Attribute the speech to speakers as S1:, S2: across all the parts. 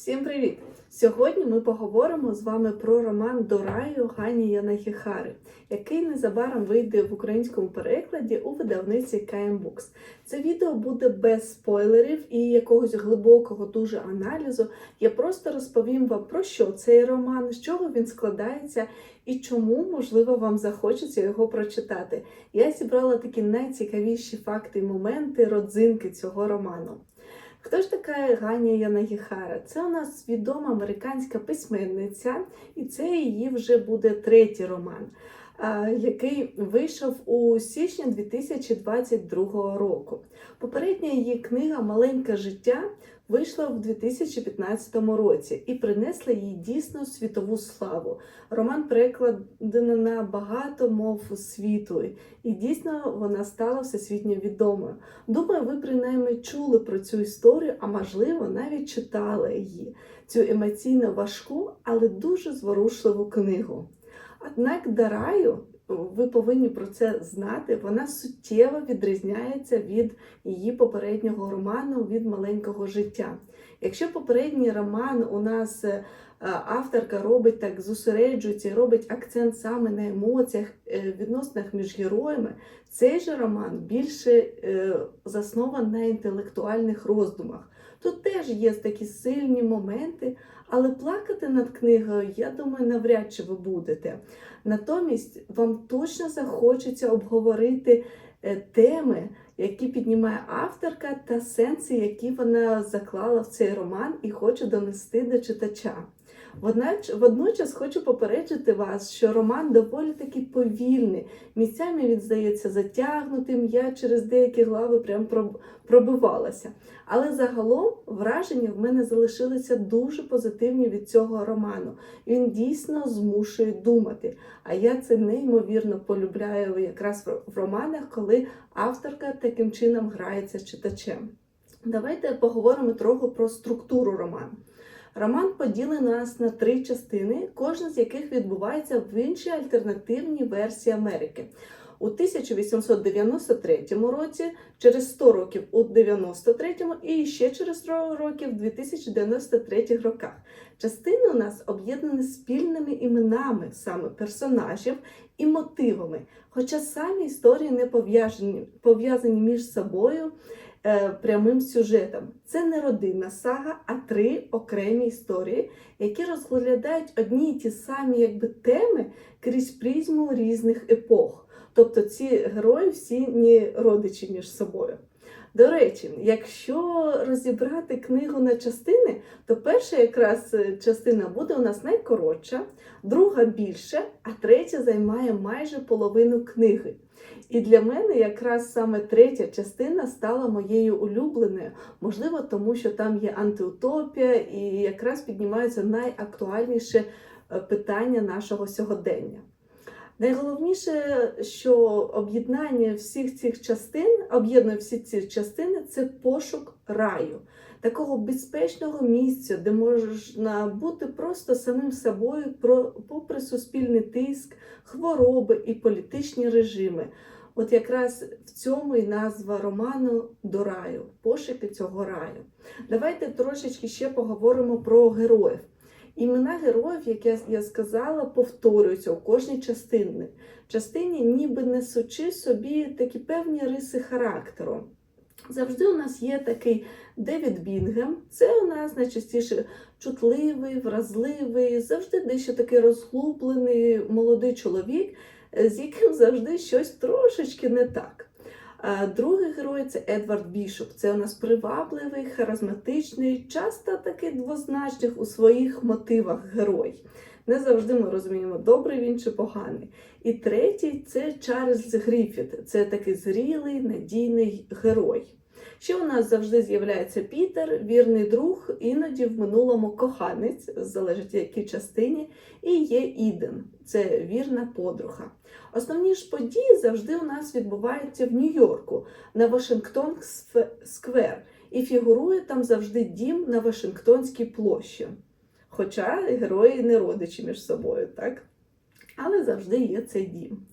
S1: Всім привіт! Сьогодні ми поговоримо з вами про роман До раю Гані Янахіхари, який незабаром вийде в українському перекладі у видавниці KM Books. Це відео буде без спойлерів і якогось глибокого дуже аналізу. Я просто розповім вам про що цей роман, з чого він складається і чому, можливо, вам захочеться його прочитати. Я зібрала такі найцікавіші факти і моменти родзинки цього роману. Хто ж така Ганя Янагіхара? Це у нас відома американська письменниця, і це її вже буде третій роман, який вийшов у січні 2022 року. Попередня її книга Маленьке життя вийшла в 2015 році і принесла їй дійсно світову славу. Роман перекладено на багато мов світу, і дійсно вона стала всесвітньо відомою. Думаю, ви принаймні чули про цю історію, а можливо, навіть читали її, цю емоційно важку, але дуже зворушливу книгу. Однак Дараю, ви повинні про це знати, вона суттєво відрізняється від її попереднього роману від маленького життя. Якщо попередній роман у нас е, авторка робить так, зосереджується і робить акцент саме на емоціях, е, відносинах між героями, цей же роман більше е, заснований на інтелектуальних роздумах. Тут теж є такі сильні моменти, але плакати над книгою, я думаю, навряд чи ви будете. Натомість вам точно захочеться обговорити е, теми, які піднімає авторка, та сенси, які вона заклала в цей роман і хоче донести до читача. Водночас, хочу попереджити вас, що роман доволі таки повільний. Місцями він здається затягнутим, я через деякі глави прям пробивалася. Але загалом враження в мене залишилися дуже позитивні від цього роману. Він дійсно змушує думати. А я це неймовірно полюбляю якраз в романах, коли авторка таким чином грається з читачем. Давайте поговоримо трохи про структуру роману. Роман поділений у нас на три частини, кожна з яких відбувається в іншій альтернативній версії Америки. У 1893 році, через 100 років у 93-му і ще через 100 років в 2093 роках. Частини у нас об'єднані спільними іменами саме персонажів і мотивами, хоча самі історії не пов'язані пов'язані між собою прямим сюжетом. Це не родинна сага, а три окремі історії, які розглядають одні й ті самі якби, теми крізь призму різних епох. Тобто ці герої всі не родичі між собою. До речі, якщо розібрати книгу на частини, то перша якраз частина буде у нас найкоротша, друга більше, а третя займає майже половину книги. І для мене якраз саме третя частина стала моєю улюбленою, можливо, тому що там є антиутопія і якраз піднімаються найактуальніші питання нашого сьогодення. Найголовніше, що об'єднання всіх цих частин, об'єднує всі ці частини, це пошук раю, такого безпечного місця, де можна бути просто самим собою, попри суспільний тиск, хвороби і політичні режими. От якраз в цьому і назва роману до раю, пошуки цього раю. Давайте трошечки ще поговоримо про героїв. Імена героїв, як я, сказала, повторюються у кожній частині. частині, ніби несучи собі такі певні риси характеру. Завжди у нас є такий Девід Бінгем, це у нас найчастіше чутливий, вразливий, завжди дещо такий розглублений молодий чоловік, з яким завжди щось трошечки не так. Другий герой це Едвард Бішоп. Це у нас привабливий, харизматичний, часто такий двозначних у своїх мотивах герой. Не завжди ми розуміємо, добрий він чи поганий. І третій це Чарльз Гріфіт. Це такий зрілий, надійний герой. Ще у нас завжди з'являється Пітер, вірний друг, іноді в минулому коханець, залежить якій частині, і є Іден, це вірна подруга. Основні ж події завжди у нас відбуваються в Нью-Йорку на Вашингтон Сквер, і фігурує там завжди дім на Вашингтонській площі. Хоча герої не родичі між собою, так? Але завжди є цей дім.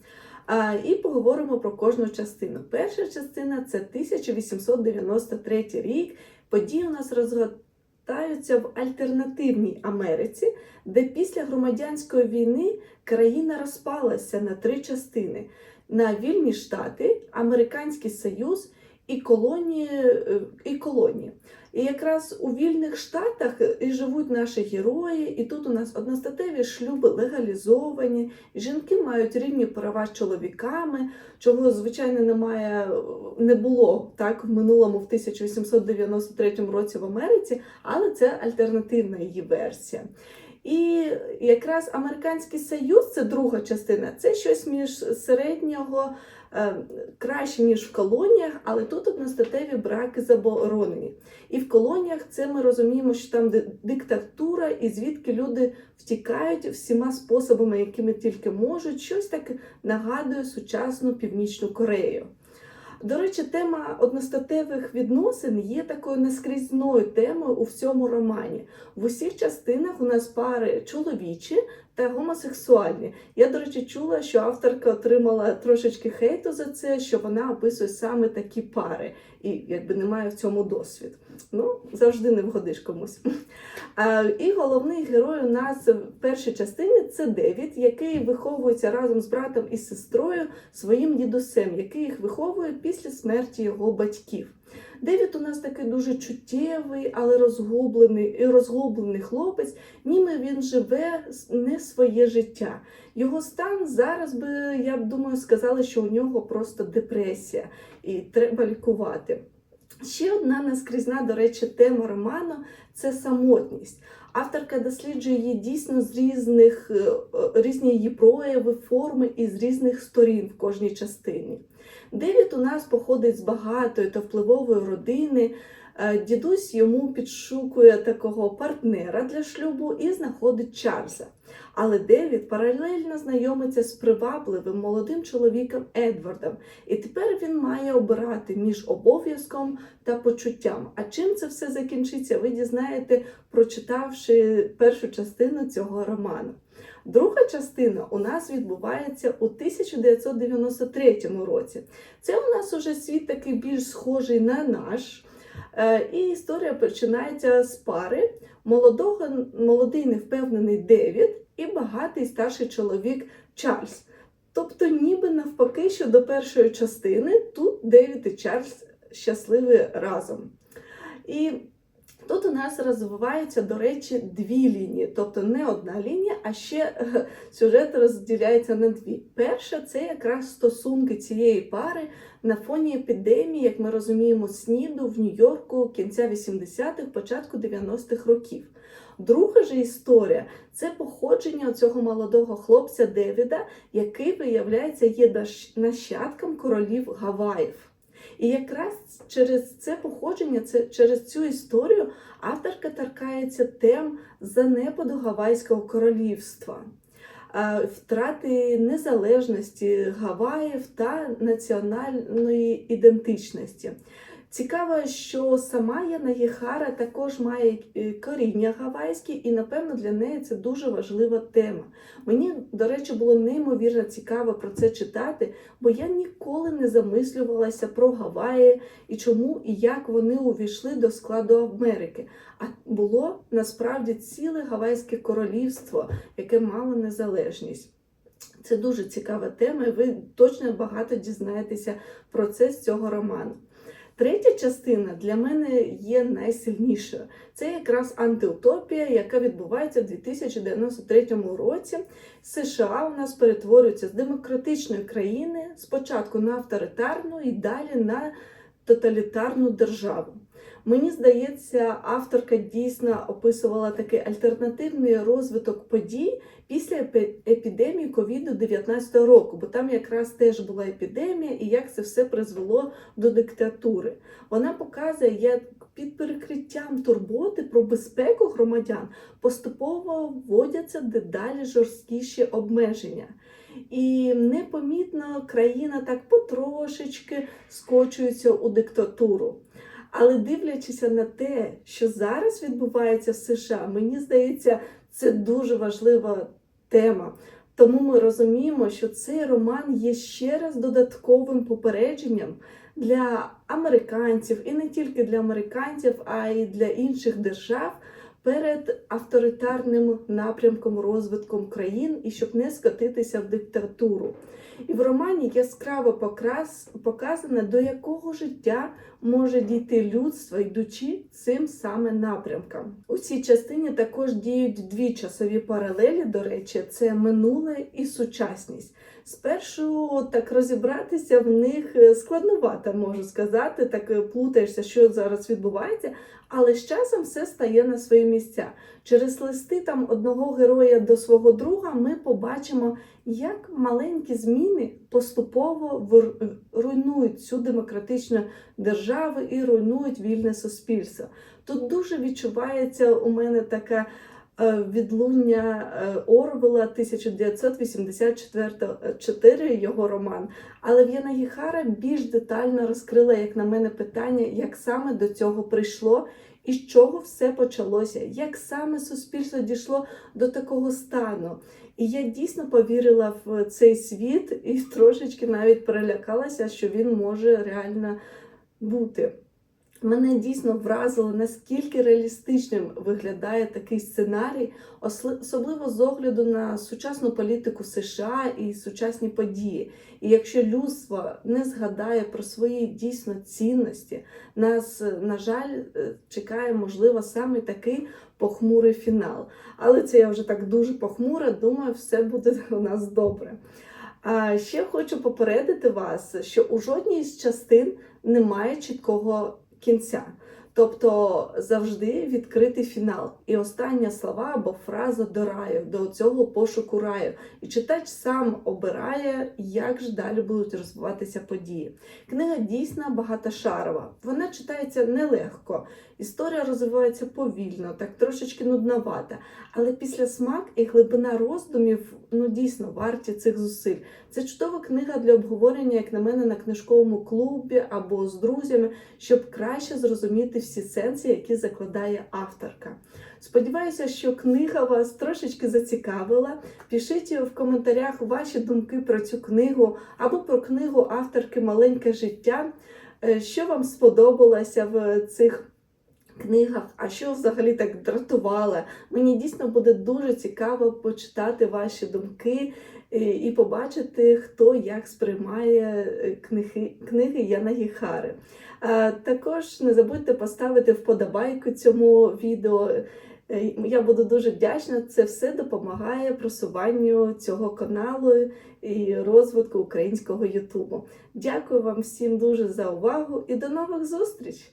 S1: І поговоримо про кожну частину. Перша частина це 1893 рік. Події у нас розгортаються в альтернативній Америці, де після громадянської війни країна розпалася на три частини: на вільні штати, Американський Союз і колонії. е, І колонії. І якраз у вільних штатах і живуть наші герої, і тут у нас одностатеві шлюби легалізовані, жінки мають рівні права з чоловіками, чого звичайно немає, не було так в минулому, в 1893 році в Америці, але це альтернативна її версія. І якраз Американський Союз, це друга частина, це щось між середнього, е, краще, ніж в колоніях, але тут одностатеві браки заборонені. І в колоніях це ми розуміємо, що там ди- диктатура, і звідки люди втікають всіма способами, якими тільки можуть, щось таке нагадує сучасну Північну Корею. До речі, тема одностатевих відносин є такою наскрізною темою у всьому романі. В усіх частинах у нас пари чоловічі та гомосексуальні. Я, до речі, чула, що авторка отримала трошечки хейту за це, що вона описує саме такі пари, і якби не має в цьому досвід. Ну, завжди не вгодиш комусь. А, І головний герой у нас в першій частині це Девід, який виховується разом з братом і сестрою своїм дідусем, який їх виховує після смерті його батьків. Девід у нас такий дуже чуттєвий, але розгублений розгублений хлопець, ніби він живе не своє життя. Його стан зараз би, я думаю, сказали, що у нього просто депресія і треба лікувати. Ще одна наскрізна, до речі, тема роману це самотність. Авторка досліджує її дійсно з різних е, е, різні її прояви, форми і з різних сторін в кожній частині. Девід у нас походить з багатої та впливової родини. Е, Дідусь йому підшукує такого партнера для шлюбу і знаходить Чарльза. Але Девід паралельно знайомиться з привабливим молодим чоловіком Едвардом, і тепер він має обирати між обов'язком та почуттям. А чим це все закінчиться, ви дізнаєте, прочитавши першу частину цього роману. Друга частина у нас відбувається у 1993 році. Це у нас уже світ такий більш схожий на наш. Е, І історія починається з пари молодого, молодий невпевнений Девід і багатий старший чоловік Чарльз. Тобто, ніби навпаки, що до першої частини тут Девід і Чарльз щасливі разом. І тут у нас розвиваються, до речі, дві лінії, тобто не одна лінія, а ще е, сюжет розділяється на дві. Перша це якраз стосунки цієї пари на фоні епідемії, як ми розуміємо, СНІДу в Нью-Йорку кінця 80-х, початку 90-х років. Друга ж історія це походження цього молодого хлопця Девіда, який, виявляється, є нащадком королів Гаваїв. І якраз через це походження, це через цю історію авторка торкається тем занепаду Гавайського королівства, втрати незалежності Гаваїв та національної ідентичності. Цікаво, що сама Яна Єхара також має е, коріння гавайське, і напевно для неї це дуже важлива тема. Мені, до речі, було неймовірно цікаво про це читати, бо я ніколи не замислювалася про Гаваї і чому і як вони увійшли до складу Америки. А було насправді ціле Гавайське королівство, яке мало незалежність. Це дуже цікава тема, і ви точно багато дізнаєтеся про це з цього роману. Третя частина для мене є найсильнішою. Це якраз антиутопія, яка відбувається в 2093 році. США у нас перетворюється з демократичної країни спочатку на авторитарну і далі на тоталітарну державу. Мені здається, авторка дійсно описувала такий альтернативний розвиток подій після епідемії ковіду 19 року, бо там якраз теж була епідемія, і як це все призвело до диктатури. Вона показує, як під перекриттям турботи про безпеку громадян поступово вводяться дедалі жорсткіші обмеження. І непомітно країна так потрошечки скочується у диктатуру. Але дивлячися на те, що зараз відбувається в США, мені здається, це дуже важлива тема. Тому ми розуміємо, що цей роман є ще раз додатковим попередженням для американців, і не тільки для американців, а й для інших держав перед авторитарним напрямком розвитком країн і щоб не скотитися в диктатуру. І в романі яскраво покрас, показано, до якого життя може дійти людство, йдучи цим саме напрямком. У цій частині також діють дві часові паралелі, до речі, це минуле і сучасність. Спершу так розібратися в них е, складновато, можу сказати, так е, плутаєшся, що зараз відбувається, але з часом все стає на свої місця. Через листи там одного героя до свого друга ми побачимо, як маленькі зміни поступово руйнують цю демократичну державу і руйнують вільне суспільство. Тут дуже відчувається у мене така відлуння е, Орвела 1984 його роман. Але В'яна Гіхара більш детально розкрила, як на мене, питання, як саме до цього прийшло і з чого все почалося, як саме суспільство дійшло до такого стану. І я дійсно повірила в цей світ і трошечки навіть перелякалася, що він може реально бути. Мене дійсно вразило, наскільки реалістичним виглядає такий сценарій, особливо з огляду на сучасну політику США і сучасні події. І якщо людство не згадає про свої дійсно цінності, нас, на жаль, е, чекає, можливо, саме такий похмурий фінал. Але це я вже так дуже похмура, думаю, все буде у нас добре. А ще хочу попередити вас, що у жодній з частин немає чіткого кінця. Тобто завжди відкритий фінал. І остання слова або фраза до раю, до цього пошуку раю. І читач сам обирає, як ж далі будуть розвиватися події. Книга дійсно багатошарова. Вона читається нелегко. Історія розвивається повільно, так трошечки нудновата. Але після смак і глибина роздумів ну дійсно варті цих зусиль. Це чудова книга для обговорення, як на мене, на книжковому клубі або з друзями, щоб краще зрозуміти всі сенси, які закладає авторка. Сподіваюся, що книга вас трошечки зацікавила. Пишіть в коментарях ваші думки про цю книгу або про книгу авторки Маленьке життя. Е, Що вам сподобалося в цих книгах, а що взагалі так дратувало? Мені дійсно буде дуже цікаво почитати ваші думки е, і побачити, хто як сприймає е, книги, книги Яна Гіхари. Також не забудьте поставити вподобайку цьому відео. Е, Я буду дуже вдячна. Це все допомагає просуванню цього каналу і розвитку українського Ютубу. Дякую вам всім дуже за увагу і до нових зустріч!